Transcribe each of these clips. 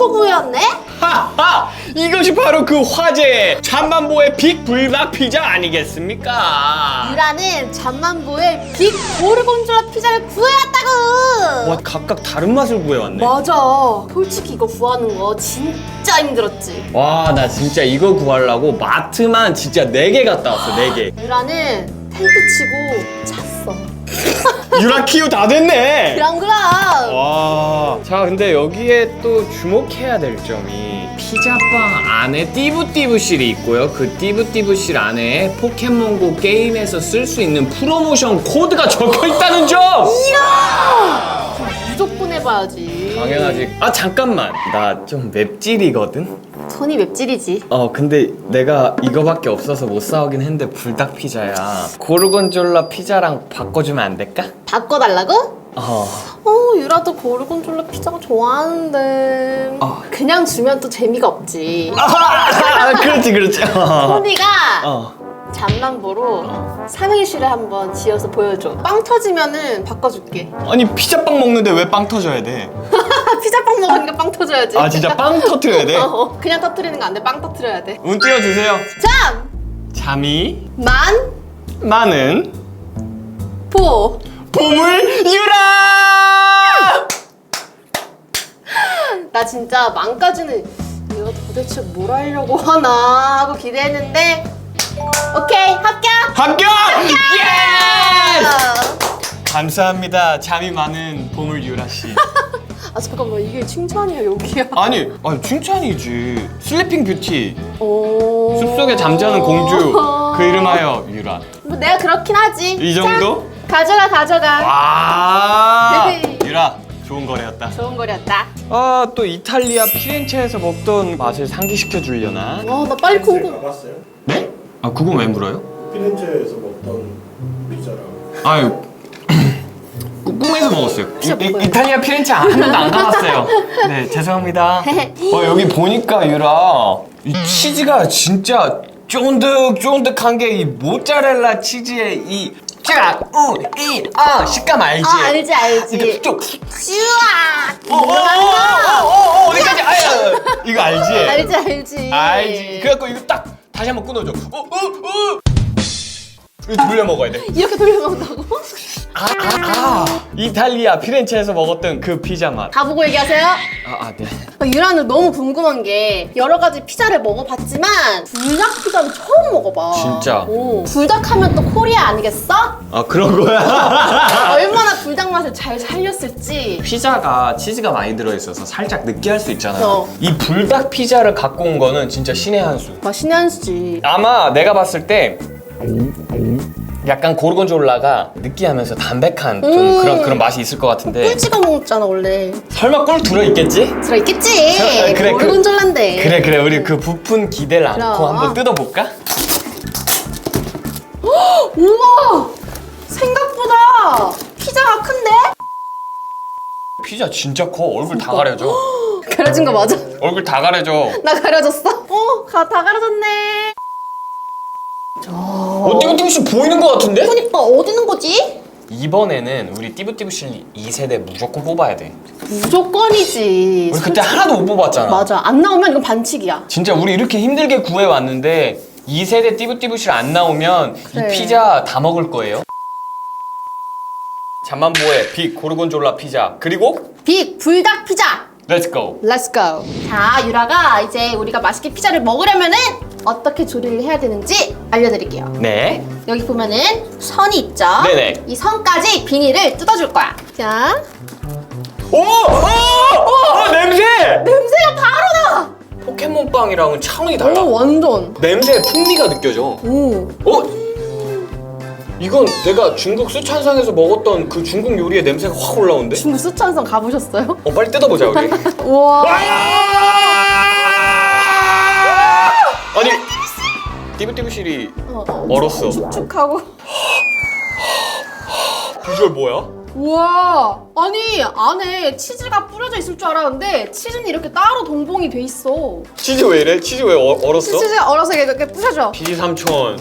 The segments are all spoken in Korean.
거 구해왔네? 하하! 이것이 바로 그 화제의 잠만보의 빅 불닭 피자 아니겠습니까? 유라는 잠만보의 빅 고르곤졸라 피자를 구해왔다고! 와 각각 다른 맛을 구해왔네. 맞아. 솔직히 이거 구하는 거 진짜 힘들었지. 와 나 진짜 이거 구하려고 마트만 진짜 네 개 갔다 왔어 네 개. 유라는 텐트 치고 잤어. 유라 키우 다 됐네. 그럼 그럼. 와. 자, 근데 여기에 또 주목해야 될 점이 피자빵 안에 띠부띠부실이 있고요. 그 띠부띠부실 안에 포켓몬고 게임에서 쓸 수 있는 프로모션 코드가 적혀 있다는 점. 무조건 해봐야지. 당연하지. 아 잠깐만. 나 좀 맵찔이거든. 손이 맵찔이지. 어 근데 내가 이거밖에 없어서 못 사오긴 했는데 불닭 피자야. 고르곤졸라 피자랑 바꿔주면 안 될까? 바꿔달라고? 어. 어, 유라도 고르곤졸라 피자가 좋아하는데. 어. 그냥 주면 또 재미가 없지. 아, 그렇지 그렇지. 어. 소니가 어. 잠만보로 어. 삼행시를 한번 지어서 보여줘. 빵 터지면은 바꿔줄게. 아니 피자빵 먹는데 왜 빵 터져야 돼? 피자빵 먹으니까 빵 터져야지. 아 진짜 빵 터트려야 돼? 어, 그냥 터트리는 거 안 돼. 빵 터트려야 돼. 운 띄워주세요. 잠! 잠이 만! 많은 보! 보물 유라! 나 진짜 만까지는 이거 도대체 뭘 하려고 하나 하고 기대했는데 오케이 합격! 합격! 예! 아, 감사합니다. 잠이 많은 보물 유라 씨. 아 잠깐만 이게 칭찬이야 여기야 아니, 아니 칭찬이지. 슬리핑 뷰티. 오... 숲속에 잠자는 공주. 그 이름하여 유라. 뭐 내가 그렇긴 하지 이 정도? 자, 가져가 가져가 와! 유라, 좋은 거래였다. 좋은 거리였다 아, 또 이탈리아 피렌체에서 먹던 맛을 상기시켜 주려나? 와 나 빨리 피렌체 궁금 가봤어요? 네? 아, 그건 왜 물어요? 피렌체에서 먹던 피자랑 아유 꾸- 꿈에서 먹었어요. 피자 이, 먹어요. 이, 탈리아 피렌체 한 번도 안 가봤어요. 네 죄송합니다. 어, 여기 보니까 유라 이 치즈가 진짜 쫀득쫀득한 게 이 모짜렐라 치즈의 이 쫙 우 이 아 식감 알지? 아 알지 알지 이거 쭉 슈아 어어 어 어 어 어디까지 아야 이거 알지? 알지 알지 알지. 그래갖고 이거 딱 다시 한번 끊어줘. 어 어 어 이거 돌려 먹어야 돼. 이렇게 돌려 먹는다고? 아, 아, 아. 이탈리아 피렌체에서 먹었던 그 피자 맛. 다 보고 얘기하세요 아, 아, 네. 어, 유라는 너무 궁금한 게 여러 가지 피자를 먹어봤지만 불닭 피자는 처음 먹어봐. 진짜? 오. 불닭 하면 또 코리아 아니겠어? 아, 그런 거야? 얼마나 불닭 맛을 잘 살렸을지. 피자가 치즈가 많이 들어있어서 살짝 느끼할 수 있잖아요. 어. 이 불닭 피자를 갖고 온 거는 진짜 신의 한 수. 맛있네 한수지. 아마 내가 봤을 때 약간 고르곤졸라가 느끼하면서 담백한 좀 음. 그런 그런 맛이 있을 것 같은데 꿀 찍어 먹잖아 원래. 설마 꿀 들어 있겠지? 들어 있겠지. 저- 그래, 그- 고르곤졸라인데. 그래 그래 우리 그 부푼 기대를 안고 그럼. 한번 뜯어볼까? 우와! 생각보다 피자가 큰데? 피자 진짜 커 얼굴 다 가려져 가려진 거 맞아? 얼굴 다 가려져 나 가려졌어? 어, 가, 다 가려졌네. 어 띠부띠부씨 보이는 것 같은데? 그니까 어디 있는 거지? 이번에는 우리 띠부띠부씨 2세대 무조건 뽑아야 돼 무조건이지. 우리 그때 하나도 못 뽑았잖아 맞아. 안 나오면 이건 반칙이야. 진짜 우리 이렇게 힘들게 구해왔는데 2세대 띠부띠부실 안 나오면 그래. 이 피자 다 먹을 거예요 잠만보의 빅 고르곤졸라 피자 그리고 빅 불닭 피자. 렛츠고 Let's go. 자, 유라가 이제 우리가 맛있게 피자를 먹으려면은 어떻게 조리를 해야 되는지 알려드릴게요. 네 여기 보면은 선이 있죠? 네네. 이 선까지 비닐을 뜯어줄 거야. 자, 오! 오! 오! 냄새! 냄새가 바로 나! 포켓몬빵이랑은 차원이 달라 오, 완전. 냄새의 풍미가 느껴져 오. 어? 이건 내가 중국 수찬상에서 먹었던 그 중국 요리의 냄새가 확 올라오는데? 중국 수천성 가보셨어요? 어 빨리 뜯어보자 우리 우와. 아 니 띠부띠부실이. 얼었어 축축하고. 비주얼 뭐야? 우와. 아니, 안에 치즈가 뿌려져 있을 줄 알았는데 치즈는 이렇게 따로 동봉이 돼 있어. 치즈 왜 이래? 치즈 왜 어- 얼었어? 치즈가 얼어서 이렇게 부셔져. 피지 삼촌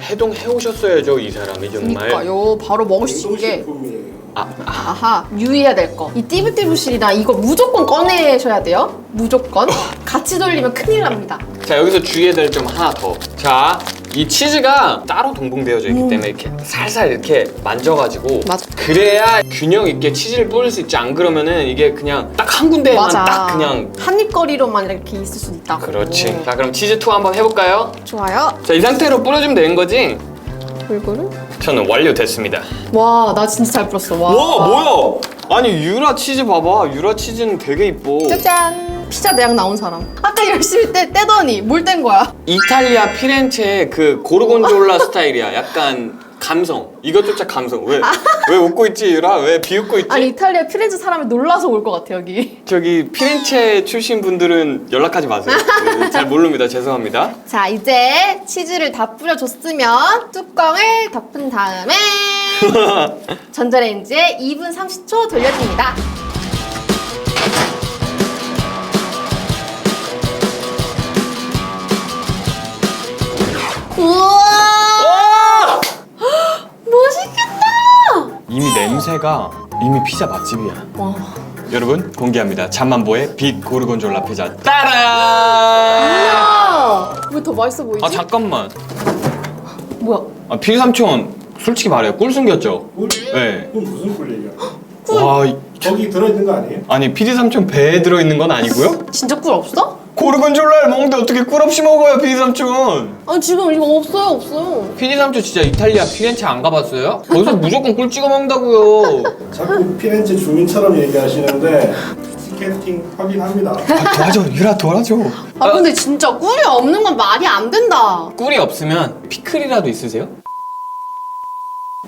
해동해 오셨어야죠 이 사람이 정말. 그러니까요. 바로 먹을 수 있게. 냉동식품이에요. 아, 아, 아하 유의해야 될 거. 이 띠부띠부실이나 이거 무조건 꺼내셔야 돼요. 무조건. 같이 돌리면 큰일 납니다. 자 여기서 주의해야 될 점 하나 더. 자. 이 치즈가 따로 동봉되어져 있기 때문에 이렇게 살살 이렇게 만져가지고 음. 맞아. 그래야 균형 있게 치즈를 뿌릴 수 있지 안 그러면은 이게 그냥 딱 한 군데에만 맞아. 딱 그냥 한입거리로만 이렇게 있을 수도 있다. 그렇지 자 그럼 치즈 투어 한번 해볼까요? 좋아요. 자 이 상태로 뿌려주면 되는 거지? 골고루. 저는 완료됐습니다 와, 나 진짜 잘 풀었어. 와. 와 뭐야 아니 유라 치즈 봐봐 유라 치즈는 되게 이뻐 짜잔. 피자 대학 나온 사람. 아까 열심히 떼, 떼더니 뭘 뗀 거야? 이탈리아 피렌체의 그 고르곤졸라 스타일이야 약간 감성 이것조차 감성 왜? 왜 웃고 있지 유라? 왜 비웃고 있지? 아니 이탈리아 피렌체 사람이 놀라서 올 것 같아 여기. 저기 피렌체 출신 분들은 연락하지 마세요 네, 잘 모릅니다 죄송합니다 자 이제 치즈를 다 뿌려줬으면 뚜껑을 덮은 다음에 전자레인지에 2분 30초 돌려줍니다. 이미 냄새가 이미 피자 맛집이야 와. 여러분 공개합니다 잠만보의 빛 고르곤졸라 피자 아, 왜더 맛있어 보이지? 아 잠깐만 뭐야? 아, 피디 삼촌 솔직히 말해요 꿀 숨겼죠? 꿀? 네. 그건 무슨 꿀 얘기야? 와 이- 거기 들어있는 거 아니에요? 아니 피디 삼촌 배에 들어있는 건 아니고요? 진짜 꿀 없어? 고르곤졸라를 먹는데 어떻게 꿀 없이 먹어요 피디 삼촌 아 지금 이거 없어요 없어요. 피디 삼촌 진짜 이탈리아 피렌체 안 가봤어요? 거기서 무조건 꿀 찍어 먹는다고요 자꾸 피렌체 주민처럼 얘기하시는데 티켓팅 확인합니다. 아, 도와줘 유라 도와줘 아 근데 진짜 꿀이 없는 건 말이 안 된다. 꿀이 없으면 피클이라도 있으세요?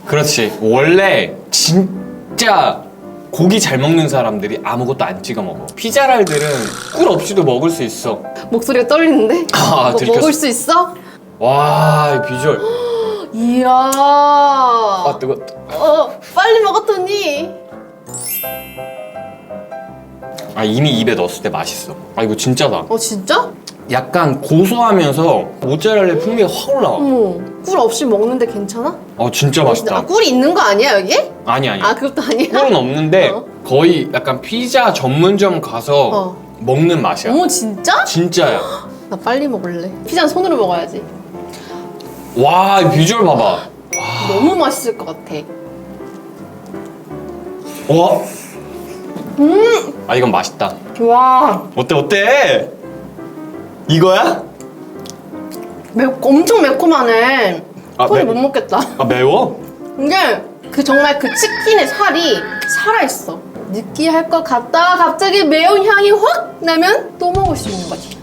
그렇지 원래 진짜 고기 잘 먹는 사람들이 아무것도 안 찍어 먹어 피자랄들은 꿀 없이도 먹을 수 있어 목소리가 떨리는데? 아, 들켰어. 먹을 수 있어? 와 이 비주얼 이야. 아 뜨거 어 빨리 먹었더니. 아 이미 입에 넣었을 때 맛있어 아 이거 진짜다 어 진짜? 약간 고소하면서 모짜렐라 풍미가 확 올라와 어머 꿀 없이 먹는데 괜찮아? 어 진짜 아 맛있다 꿀이 있는 거 아니야 여기? 아니 아니 아 그것도 아니야? 꿀은 없는데 어. 거의 약간 피자 전문점 가서 어. 먹는 맛이야 어머 진짜? 진짜야 나 빨리 먹을래. 피자는 손으로 먹어야지. 와이 비주얼 봐봐 너무 맛있을 것 같아. 와. 음. 아 이건 맛있다. 와 어때 어때? 이거야? 매, 엄청 매콤하네. 아, 손이 매- 못 먹겠다. 아 매워? 근데 그 정말 그 치킨의 살이 살아있어. 느끼할 것 같다. 갑자기 매운 향이 확 나면 또 먹을 수 있는 거지.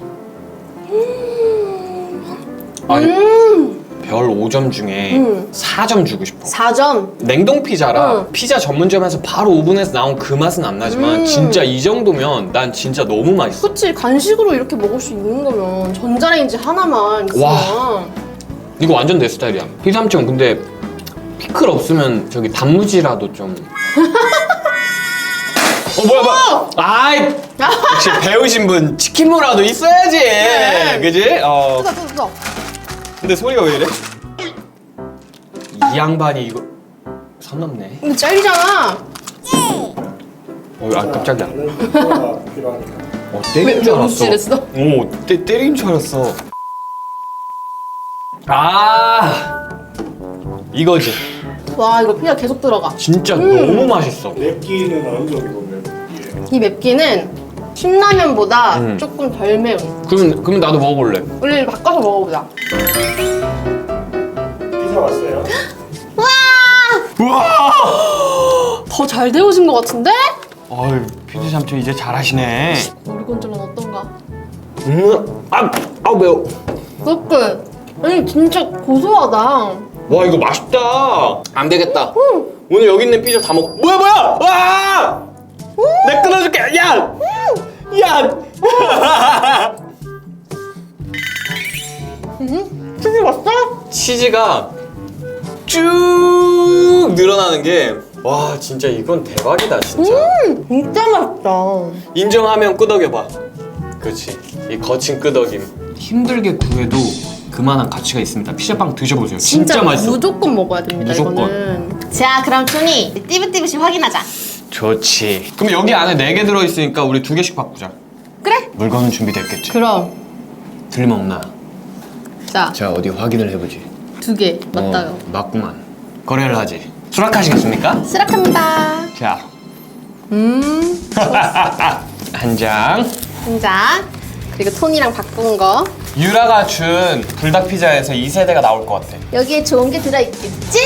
아니 음, 별 5점 중에 음. 4점 주고 싶어. 4점. 냉동 피자라 응. 피자 전문점에서 바로 오븐에서 나온 그 맛은 안 나지만 음. 진짜 이 정도면 난 진짜 너무 맛있어. 그치, 간식으로 이렇게 먹을 수 있는 거면 전자레인지 하나만 있으면. 와. 이거 완전 내 스타일이야. 피삼촌 근데 피클 없으면 저기 단무지라도 좀. 어 뭐야 뭐야. 아이 역시 배우신 분 치킨무라도 있어야지. 네. 그지? 어. 뜯어, 뜯어, 뜯어. 근데 소리가 왜 이래? 이 양반이 이거 선 넘네. 근데 잘리잖아. 어, 아 깜짝이야. 어, 때린 왜- 줄왜 알았어. 오, 때, 때린 줄 알았어. 아, 이거지. 와, 이거 피자 계속 들어가. 진짜 음. 너무 맛있어. 맵기는 어느 정도 맵기예요? 이 맵기는 신라면보다 음. 조금 덜 매운. 그러면 그러면 나도 먹어볼래. 우리 바꿔서 먹어보자. 피자 왔어요? 우와. 더 잘 데워진 것 같은데? 어이, 피디 삼촌 이제 잘하시네. 오리곤졸라는 어떤가? 음, 아, 아 매워. 그치? 아니 진짜 고소하다. 와 이거 맛있다. 안 되겠다. 오늘 여기 있는 피자 다 먹어. 뭐야 뭐야? 와! 내 끊어줄게. 야, 야. 치즈 맛있어? 치즈가 쭉 늘어나는 게 와 진짜 이건 대박이다 진짜 음, 진짜 맛있다. 인정하면 끄덕여봐 그렇지 이 거친 끄덕임 힘들게 구해도 그만한 가치가 있습니다. 피자빵 드셔보세요. 진짜, 맛있어. 무조건 먹어야 됩니다. 무조건. 이거는. 자, 그럼 토니 띠부띠부씨 확인하자. 좋지. 그럼 여기 안에 네 개 들어있으니까 우리 두 개씩 바꾸자. 그래? 물건은 준비됐겠지? 그럼 틀림없나? 자, 자 어디 확인을 해보지. 두 개 맞다요. 어, 맞구만. 거래를 하지. 수락하시겠습니까? 수락합니다. 자, 음, 한 장. 한 장. 그리고 톤이랑 바꾼 거. 유라가 준 불닭 피자에서 2세대가 나올 것 같아. 여기에 좋은 게 들어있겠지?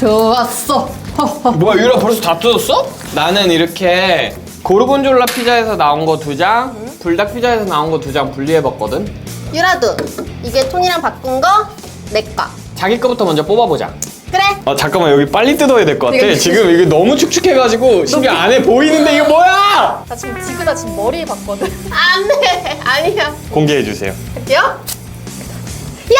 좋았어. 허허. 뭐야 유라 벌써 다 뜯었어? 나는 이렇게 고르곤졸라 피자에서 나온 거 두 장, 불닭 피자에서 나온 거 두 장 분리해 봤거든. 유라도 이게 톤이랑 바꾼 거 내 거. 자기 거부터 먼저 뽑아보자. 그래. 아 잠깐만 여기 빨리 뜯어야 될 것 같아. 이거- 지금 이게 너무 축축해가지고 심지어 안에 보이는데 이거 뭐야? 나 지금 지그다 지금 머리에 봤거든. 안 돼. 아니야. 공개해 주세요. 할게요. 야!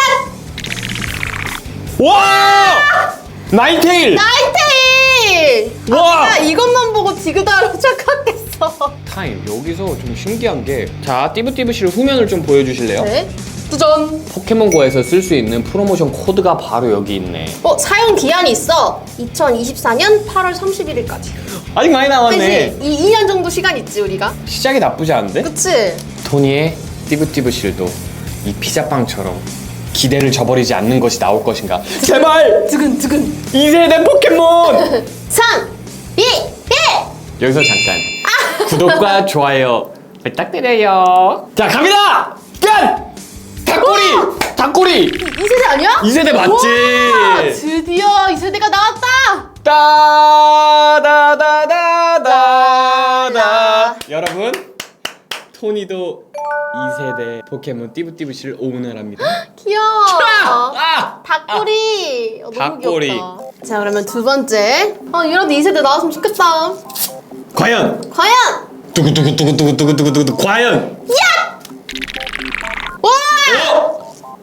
와! 나이테일! 나이테일! 와! 아, 이것만 보고 지그다로 착각했어. 타임 여기서 좀 신기한 게 자 띠부띠부실 후면을 좀 보여주실래요? 네. 두전. 포켓몬고에서 쓸 수 있는 프로모션 코드가 바로 여기 있네. 어, 사용 기한이 있어. 2024년 8월 31일까지. 아직 많이 남았네. 그치? 이 2년 정도 시간 있지, 우리가? 시작이 나쁘지 않은데? 그치? 토니의 띠부띠부실도 이 피자빵처럼 기대를 저버리지 않는 것이 나올 것인가? 제발! 두근두근. 2세대 포켓몬! 3, 2, 1! 여기서 잠깐 구독과 좋아요 부탁드려요. 자 갑니다. 끝. 닭꼬리, 닭꼬리. 2세대 아니야? 2세대 맞지? 우와, 드디어 2세대가 나왔다! 따다다다다다. 여러분, 토니도 2세대 포켓몬 띠부띠부실 오운을합니다. 귀여워. 아! 닭꼬리. 어, 너무 닭꼬리. 귀엽다. 자, 그러면 두 번째. 아, 이라도 2세대 나왔으면 좋겠다. 과연 과연! 두구두구두구두구두구두구두구 과연 와!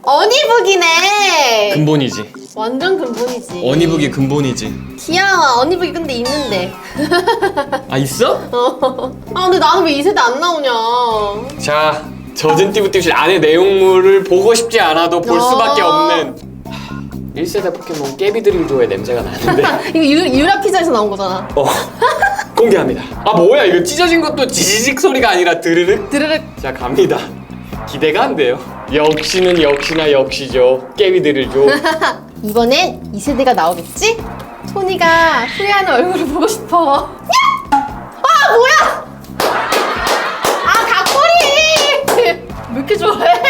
어니북이네. 근본이지. 완전 근본이지. 어니북이 근본이지. 귀여워. 어니북이 근데 있는데. 아 있어? 어. 아, 근데 나는 왜 2세대 안 나오냐. 자, 젖은 띠부띠부실 안에 내용물을 보고 싶지 않아도 볼 야. 수밖에 없는 1세대 포켓몬 깨비드릴조의 냄새가 나는데 이거 유, 유라 피자에서 나온 거잖아. 어, 공개합니다 아 뭐야 이거 찢어진 것도 지지직 소리가 아니라 드르륵 드르륵. 자 갑니다 기대가 안 돼요 역시는 역시나 역시죠 깨비드릴조 이번엔 2세대가 나오겠지? 토니가 후회하는 얼굴을 보고 싶어. 야! 아, 뭐야! 아, 닭꼬리! 왜 이렇게 좋아해?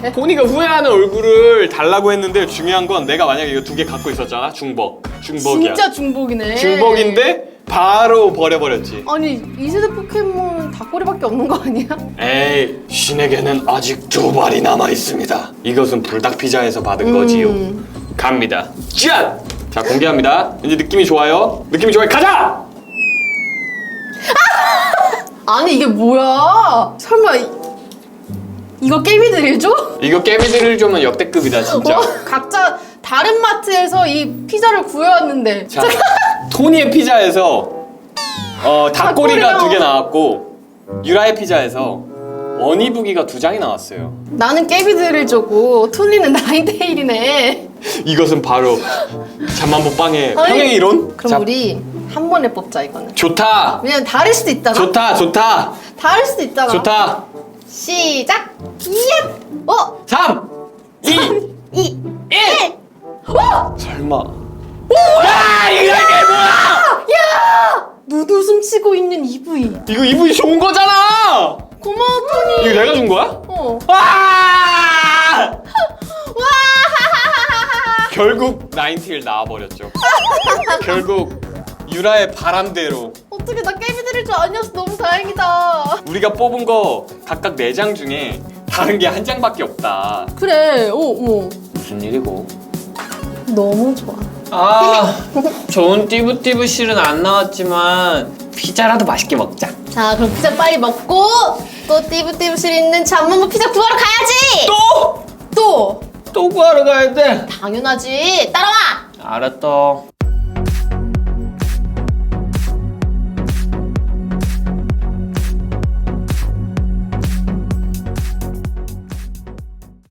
토니가 후회하는 얼굴을 달라고 했는데 중요한 건 내가 만약에 이거 두 개 갖고 있었잖아 중복 중복이야 진짜 중복이네. 중복인데 바로 버려버렸지 아니, 2세대 포켓몬 닭꼬리밖에 없는 거 아니야? 에이 신에게는 아직 두 발이 남아 있습니다. 이것은 불닭 피자에서 받은 거지요. 갑니다. 짠! 자 공개합니다. 이제 느낌이 좋아요. 느낌이 좋아요. 가자! 아니, 이게 뭐야? 설마, 이, 이거 깨비들 줘? 이거 깨비들을 주면 역대급이다 진짜. 와, 각자 다른 마트에서 이 피자를 구해왔는데. 자 토니의 피자에서 어 닭꼬리가 닭꼬리랑- 두개 나왔고 유라의 피자에서 어니부기가 두 장이 나왔어요. 나는 깨비들을 주고, 토니는 나인테일이네. 이것은 바로 잠만보빵의 아니, 평행 이론. 그럼 자, 우리 한 번에 뽑자, 이거는. 좋다. 왜냐면 다를 수도 있잖아. 좋다. 좋다. 다를 수도 있잖아. 좋다. 시작. 이야. 어. 3 2 이. 1 어. 설마. 야, 이거 이게 뭐야? 야. 누드 숨 치고 있는 EV. 이거 이분이 좋은 거잖아. 고마워 토니. 이거 내가 준 거야? 어. 와! 와. 결국 나인티를 나와버렸죠. 결국 유라의 바람대로 어떻게 나 깨비들일 줄 아니었어. 너무 다행이다. 우리가 뽑은 거 각각 네장 중에 다른 게 한 장밖에 없다. 그래. 오, 오. 무슨 일이고? 너무 좋아. 아, 좋은 띠부띠부 실은 안 나왔지만 피자라도 맛있게 먹자. 자, 그럼 피자 빨리 먹고 또 띠부띠부실 있는 잠만보 피자 구하러 가야지. 또! 또. 또 구하러 가야 돼. 당연하지. 따라와. 알았어.